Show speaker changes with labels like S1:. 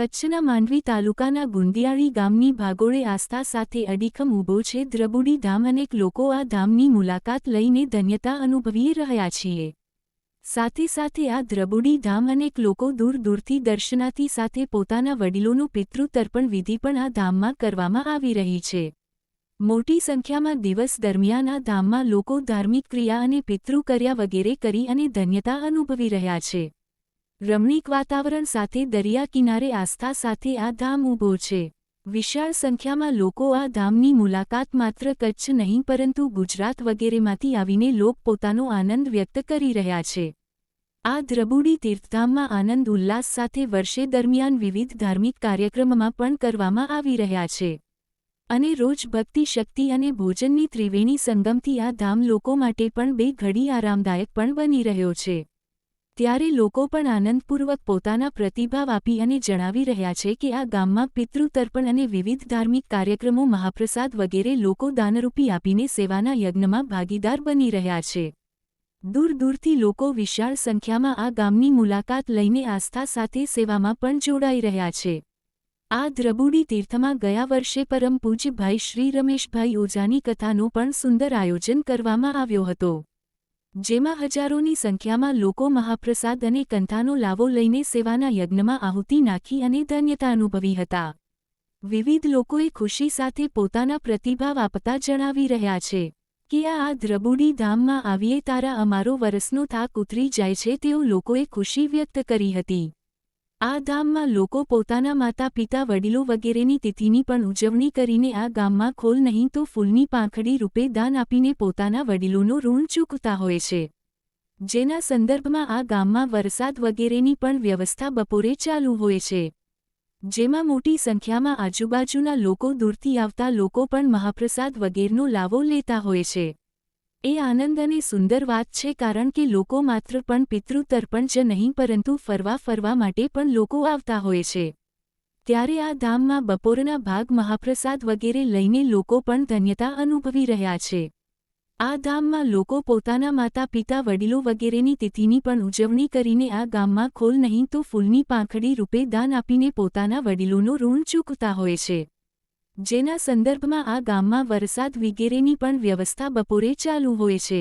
S1: કચ્છના માંડવી તાલુકાના ગુંદિયાળી ગામની ભાગોળે આસ્થા સાથે અડીખમ ઊભો છે. દ્રબુડી ધામ અનેક લોકો આ ધામની મુલાકાત લઈને ધન્યતા અનુભવી રહ્યા છીએ. સાથે સાથે આ દ્રબુડી ધામ અનેક લોકો દૂર દૂરથી દર્શનાથી સાથે પોતાના વડીલોનું પિતૃતર્પણ વિધિ પણ આ ધામમાં કરવામાં આવી રહી છે. મોટી સંખ્યામાં દિવસ દરમિયાન આ ધામમાં લોકો ધાર્મિક ક્રિયા અને પિતૃ કર્યા વગેરે કરી અને ધન્યતા અનુભવી રહ્યા છે. રમણીક વાતાવરણ સાથે દરિયા કિનારે આસ્થા સાથે આ ધામ ઊભો છે. વિશાળ સંખ્યામાં લોકો આ ધામની મુલાકાત માત્ર કચ્છ નહીં, પરંતુ ગુજરાત વગેરેમાંથી આવીને લોક પોતાનો આનંદ વ્યક્ત કરી રહ્યા છે. આ દ્રબુડી તીર્થધામમાં આનંદ ઉલ્લાસ સાથે વર્ષે દરમિયાન વિવિધ ધાર્મિક કાર્યક્રમમાં પણ કરવામાં આવી રહ્યા છે. અને રોજ ભક્તિ શક્તિ અને ભોજનની ત્રિવેણી સંગમથી આ ધામ લોકો માટે પણ બે ઘડી આરામદાયક પણ બની રહ્યો છે. ત્યારે લોકો પણ આનંદપૂર્વક પોતાના પ્રતિભાવ આપી અને જણાવી રહ્યા છે કે આ ગામમાં પિતૃતર્પણ અને વિવિધ ધાર્મિક કાર્યક્રમો, મહાપ્રસાદ વગેરે લોકો દાનરૂપી આપીને સેવાના યજ્ઞમાં ભાગીદાર બની રહ્યા છે. દૂર દૂરથી લોકો વિશાળ સંખ્યામાં આ ગામની મુલાકાત લઈને આસ્થા સાથે સેવામાં પણ જોડાઈ રહ્યા છે. આ દ્રબુડી તીર્થમાં ગયા વર્ષે પરમ પૂજ્ય શ્રી રમેશભાઈ ઓઝાની કથાનું પણ સુંદર આયોજન કરવામાં આવ્યો હતો. જેમાં હજારોની સંખ્યામાં લોકો મહાપ્રસાદ અને કંથાનો લાવો લઈને સેવાના યજ્ઞમાં આહુતિ નાખી અને ધન્યતા અનુભવી હતા. વિવિધ લોકોએ ખુશી સાથે પોતાના પ્રતિભાવ આપતા જણાવી રહ્યા છે કે આ દ્રબુડી ધામમાં આવીએ તારા અમારો વરસનો થાક ઉતરી જાય છે તેઓ લોકોએ ખુશી વ્યક્ત કરી હતી. આ ધામમાં લોકો પોતાના માતા પિતા વડીલો વગેરેની તિથિની પણ ઉજવણી કરીને આ ગામમાં ખોલ નહીં તો ફૂલની પાંખડી રૂપે દાન આપીને પોતાના વડીલોનું ઋણ ચૂકતા હોય છે. જેના સંદર્ભમાં આ ગામમાં વરસાદ વગેરેની પણ વ્યવસ્થા બપોરે ચાલુ હોય છે. જેમાં મોટી સંખ્યામાં આજુબાજુના લોકો દૂરથી આવતા લોકો પણ મહાપ્રસાદ વગેરેનો લાવો લેતા હોય છે. એ આનંદ અને સુંદર વાત છે કારણ કે લોકો માત્ર પણ પિતૃતર્પણ જ નહીં, પરંતુ ફરવા ફરવા માટે પણ લોકો આવતા હોય છે. ત્યારે આ ધામમાં બપોરના ભાગ મહાપ્રસાદ વગેરે લઈને લોકો પણ ધન્યતા અનુભવી રહ્યા છે. આ ધામમાં લોકો પોતાના માતા પિતા વડીલો વગેરેની તિથિની પણ ઉજવણી કરીને આ ગામમાં ખોલ નહીં તો ફૂલની પાંખડી રૂપે દાન આપીને પોતાના વડીલોનું ઋણ ચૂકતા હોય છે. જેના સંદર્ભમાં આ ગામમાં વરસાદ વિગેરેની પણ વ્યવસ્થા બપોરે ચાલુ હોય છે.